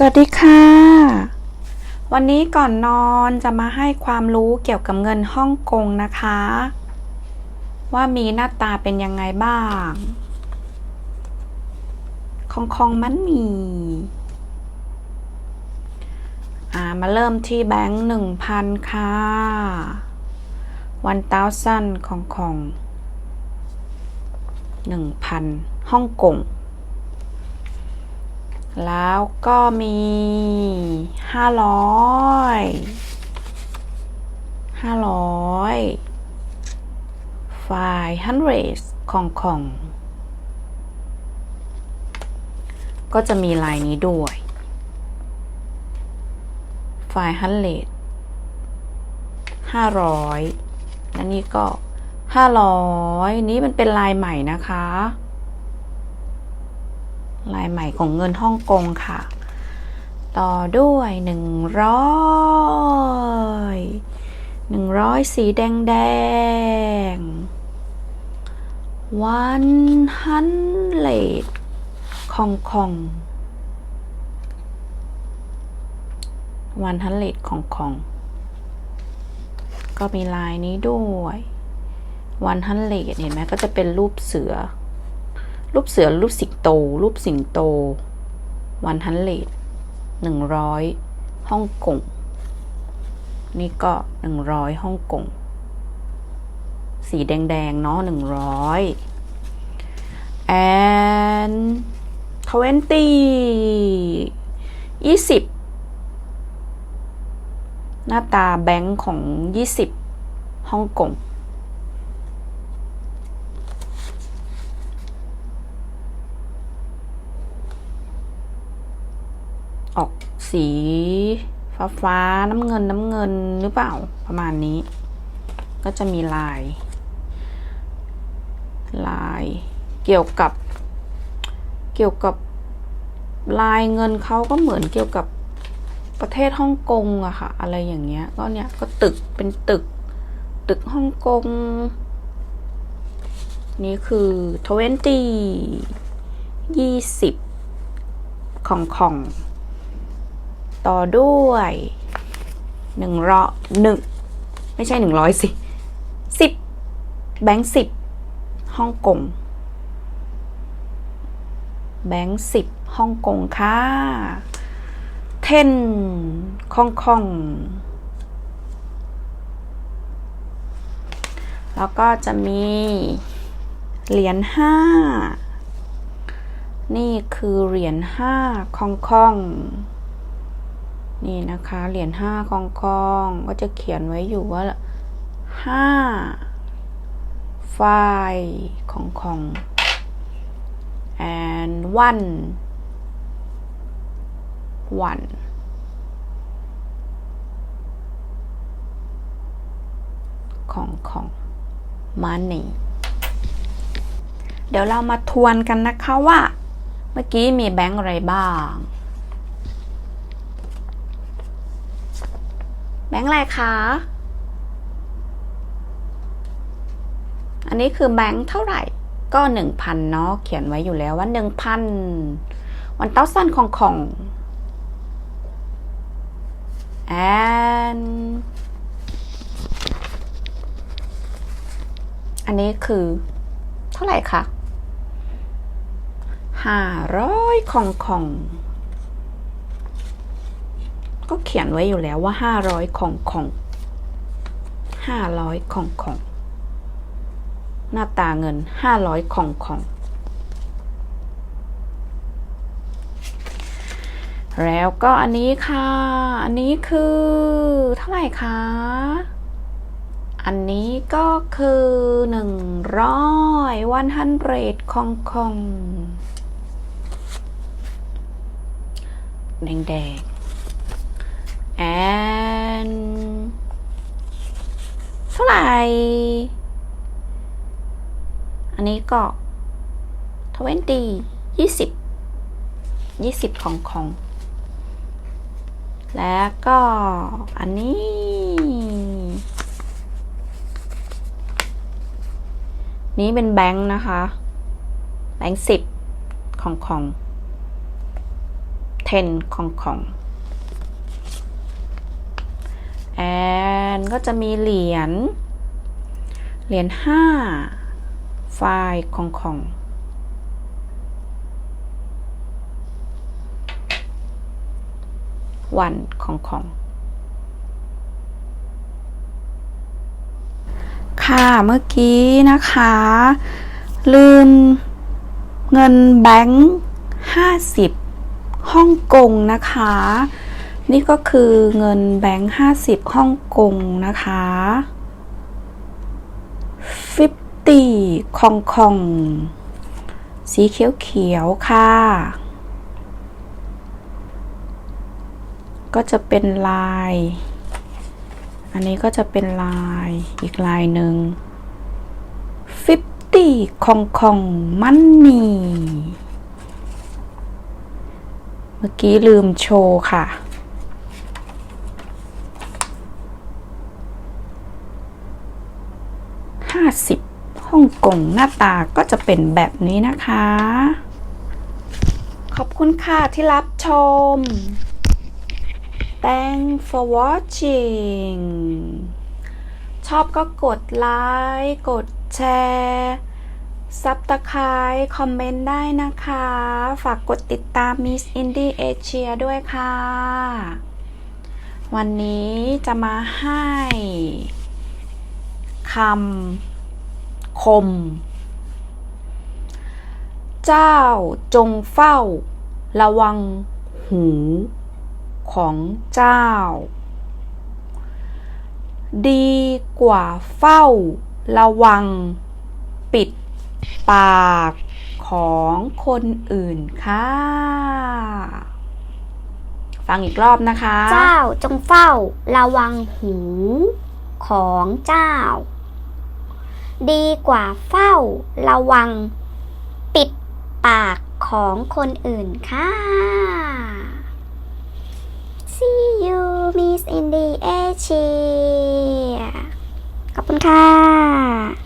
สวัสดีค่ะ วันนี้ก่อนนอนจะมาให้ความรู้เกี่ยวกับเงินฮ่องกงนะคะ ว่ามีหน้าตาเป็นยังไงบ้าง คองคองมันมีอ่ามาเริ่มที่แบงค์หนึ่งพันค่ะวันเต้าสั้นของของหนึ่งพันฮ่องกง แล้วก็มีห้าร้อยห้าร้อยไฟฮันเรสของของ ก็จะมีลายนี้ด้วยไฟฮันเรสห้าร้อยและนี่ก็ห้าร้อยนี้มันเป็นลายใหม่นะคะ ลายใหม่ของเงินฮ่องกงค่ะ ต่อด้วยหนึ่งร้อยหนึ่งร้อยสีแดงแดง one hundred คองคอง one hundred ของของ ก็มีลายนี้ด้วย one hundred เห็นไหมก็จะเป็นรูปเสือ รูปเสือรูปสิงโต รูปสิงโต วันฮันเลดหนึ่งร้อยฮ่องกง นี่ก็หนึ่งร้อยฮ่องกง สีแดงๆ เนาะหนึ่งร้อย and twenty ยี่สิบหน้าตาแบงค์ของยี่สิบฮ่องกง ออกสีฟ้าฟ้าน้ำเงินน้ำเงินหรือเปล่าประมาณนี้ ก็จะมีลาย ลายเกี่ยวกับ เกี่ยวกับลายเงินเขาก็เหมือนเกี่ยวกับประเทศฮ่องกงอะค่ะ อะไรอย่างเงี้ย ก็เนี่ยก็ตึกเป็นตึก ตึกฮ่องกง นี่คือทเวนตี้ยี่สิบของของ ต่อด้วยหนึ่งร้อยหนึ่งไม่ใช่หนึ่งร้อยสิสิบแบงค์สิบฮ่องกงแบงค์สิบฮ่องกงค่ะ เทนคองคอง แล้วก็จะมี เหรียญห้า นี่คือเหรียญห้าคองคอง นี่นะคะ เหรียญห้าคองคองก็จะเขียนไว้อยู่ว่าห้าไฟของของ and one one ของของ money เดี๋ยวเรามาทวนกันนะคะว่า เมื่อกี้มีแบงค์อะไรบ้าง แบงค์อะไรคะ อันนี้คือแบงค์เท่าไหร่ ก็หนึ่งพันเนาะ เขียนไว้อยู่แล้วว่าหนึ่งพันวันเต้าสั้นของของ and อันนี้คือ เท่าไหร่คะห้าร้อยของของ ก็เขียนไว้อยู่แล้วว่าห้าร้อยของของห้าร้อยของของ หน้าตาเงินห้าร้อยของของแล้วก็อันนี้ค่ะ อันนี้คือเท่าไหร่คะ อันนี้ก็คือหนึ่งร้อยวันฮันเรดคองคอง แดงแดง and เท่าไหร่ อันนี้ก็ทเวนตียี่สิบ ยี่สิบของของ แล้วก็อันนี้ นี้เป็นแบงค์นะคะ แบงค์สิบของของ10ของของ แอนก็จะมีเหรียญ เหรียญห้าไฟล์ของของวันของของ ค่ะเมื่อกี้นะคะ ลืมเงินแบงค์ห้าสิบฮ่องกงนะคะ นี่ก็คือเงินแบงค์ห้าสิบฮ่องกงนะคะ50คองคอง สีเขียวเขียวค่ะ ก็จะเป็นลาย อันนี้ก็จะเป็นลายอีกลายหนึ่ง50คองคองมันนี่ เมื่อกี้ลืมโชว์ค่ะ 50ฮ่องกงหน้าตาก็จะเป็นแบบนี้นะคะ ขอบคุณค่ะที่รับชม Thanks for watching ชอบก็กดไลค์ กดแชร์ซับตะไคร้คอมเมนต์ได้นะคะ ฝากกดติดตาม Miss Indie Asia ด้วยค่ะ วันนี้จะมาให้ คำคม เจ้าจงเฝ้า ระวังหูของเจ้า ดีกว่าเฝ้า ระวัง ปิดปากของคนอื่นค่ะ ฟังอีกรอบนะคะ เจ้าจงเฝ้า ระวังหูของเจ้า ดีกว่าเฝ้าระวัง ปิดปากของคนอื่นค่ะ See you Miss Indie Asia ขอบคุณค่ะ